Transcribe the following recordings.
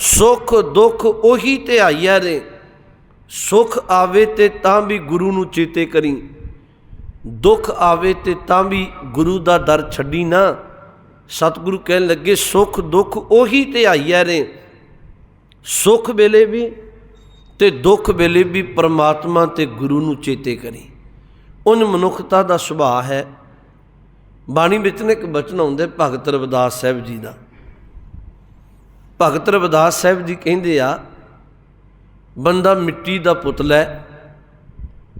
ਸੁਖ ਦੁੱਖ ਉਹੀ ਧਿਆਈਆ ਨੇ। ਸੁਖ ਆਵੇ ਤੇ ਤਾਂ ਵੀ ਗੁਰੂ ਨੂੰ ਚੇਤੇ ਕਰੀ। ਦੁੱਖ ਆਵੇ ਤੇ ਤਾਂ ਵੀ ਗੁਰੂ ਦਾ ਦਰ ਛੱਡੀ ਨਾ। ਸਤਿਗੁਰੂ ਕਹਿਣ ਲੱਗੇ, ਸੁਖ ਦੁੱਖ ਉਹੀ ਧਿਆਈਆ ਨੇ। ਸੁਖ ਵੇਲੇ ਵੀ ਤੇ ਦੁੱਖ ਵੇਲੇ ਵੀ ਪਰਮਾਤਮਾ ਤੇ ਗੁਰੂ ਨੂੰ ਚੇਤੇ ਕਰੀ। ਉਨ ਮਨੁੱਖਤਾ ਦਾ ਸੁਭਾਅ ਹੈ। ਬਾਣੀ ਵਿੱਚ ਨੇ ਇੱਕ ਬਚਨ ਆਉਂਦਾ ਭਗਤ ਰਵਿਦਾਸ ਸਾਹਿਬ ਜੀ ਦਾ। ਭਗਤ ਰਵਿਦਾਸ ਸਾਹਿਬ ਜੀ ਕਹਿੰਦੇ ਆ, ਬੰਦਾ ਮਿੱਟੀ ਦਾ ਪੁਤਲਾ ਹੈ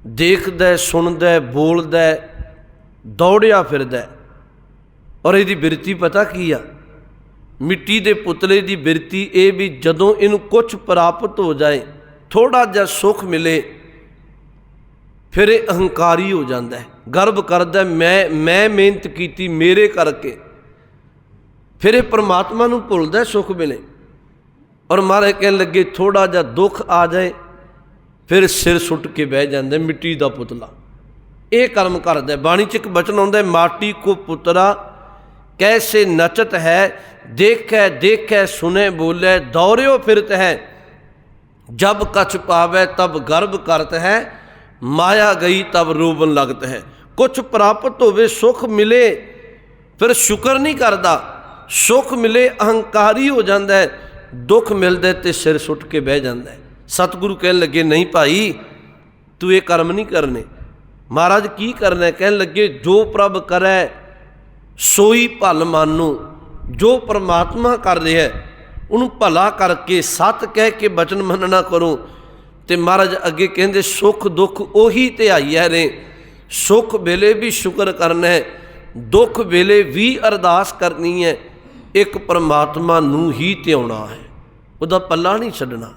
ਦੇਖਦਾ, ਸੁਣਦਾ, ਬੋਲਦਾ, ਦੌੜਿਆ ਫਿਰਦਾ। ਔਰ ਇਹਦੀ ਬਿਰਤੀ ਪਤਾ ਕੀ ਆ? ਮਿੱਟੀ ਦੇ ਪੁਤਲੇ ਦੀ ਬਿਰਤੀ ਇਹ ਵੀ ਜਦੋਂ ਇਹਨੂੰ ਕੁਝ ਪ੍ਰਾਪਤ ਹੋ ਜਾਏ ਥੋੜਾ ਜਿਹਾ ਸੁੱਖ ਮਿਲੇ, ਫਿਰ ਇਹ ਅਹੰਕਾਰੀ ਹੋ ਜਾਂਦਾ ਹੈ। ਗਰਵ ਕਰਦਾ, ਮੈਂ ਮੈਂ ਮਿਹਨਤ ਕੀਤੀ ਮੇਰੇ ਕਰਕੇ, ਫਿਰ ਇਹ ਪਰਮਾਤਮਾ ਨੂੰ ਭੁੱਲਦਾ ਸੁੱਖ ਮਿਲੇ। ਔਰ ਮਹਾਰਾਜ ਕਹਿਣ ਲੱਗੇ ਥੋੜਾ ਜਿਹਾ ਦੁੱਖ ਆ ਜਾਏ, ਫਿਰ ਸਿਰ ਸੁੱਟ ਕੇ ਬਹਿ ਜਾਂਦਾ, ਮਿੱਟੀ ਦਾ ਪੁਤਲਾ। ਇਹ ਕਰਮ ਕਰਦਾ ਬਾਣੀ ਚ ਇੱਕ ਬਚਨ ਆਉਂਦਾ ਮਾਟੀ ਕੋ ਪੁਤਰਾ, ਕੈਸੇ ਨਚਤ ਹੈ, ਦੇਖੈ ਦੇਖੈ ਸੁਨੇ ਬੋਲੇ, ਦੌਰਿਓ ਫਿਰਤ ਹੈ। ਜਬ ਕਛ ਪਾਵੇ, ਤਬ ਗਰਭ ਕਰਤ ਹੈ, ਮਾਇਆ ਗਈ, ਤਬ ਰੋਬਨ ਲਗਤ ਹੈ। ਕੁਛ ਪ੍ਰਾਪਤ ਹੋਵੇ, ਸੁਖ ਮਿਲੇ, ਫਿਰ ਸ਼ੁਕਰ ਨਹੀਂ ਕਰਦਾ। ਸੁਖ ਮਿਲੇ, ਅਹੰਕਾਰੀ ਹੋ ਜਾਂਦਾ ਹੈ। ਦੁੱਖ ਮਿਲਦਾ ਤੇ ਸਿਰ ਸੁੱਟ ਕੇ ਬਹਿ ਜਾਂਦਾ ਸਤਿਗੁਰੂ ਕਹਿਣ ਲੱਗੇ, ਨਹੀਂ ਭਾਈ, ਤੂੰ ਇਹ ਕਰਮ ਨਹੀਂ ਕਰਨੇ। ਮਹਾਰਾਜ ਕੀ ਕਰਨਾ ਕਹਿਣ ਲੱਗੇ, ਜੋ ਪ੍ਰਭ ਕਰੈ, ਸੋਈ ਭਲ ਮਾਨੋ। ਜੋ ਪ੍ਰਮਾਤਮਾ ਕਰ ਰਿਹਾ ਉਹਨੂੰ ਭਲਾ ਕਰਕੇ ਸਤ ਕਹਿ ਕੇ ਬਚਨ ਮੰਨਣਾ ਕਰੋ। ਤੇ ਮਹਾਰਾਜ ਅੱਗੇ ਕਹਿੰਦੇ, ਸੁੱਖ ਦੁੱਖ ਉਹੀ ਧਿਆਈਐ ਨੇ। ਸੁੱਖ ਵੇਲੇ ਵੀ ਸ਼ੁਕਰ ਕਰਨਾ ਹੈ, ਦੁੱਖ ਵੇਲੇ ਵੀ ਅਰਦਾਸ ਕਰਨੀ ਹੈ। ਇੱਕ ਪਰਮਾਤਮਾ ਨੂੰ ਹੀ ਧਿਆਉਣਾ ਹੈ। ਉਹਦਾ ਪੱਲਾ ਨਹੀਂ ਛੱਡਣਾ।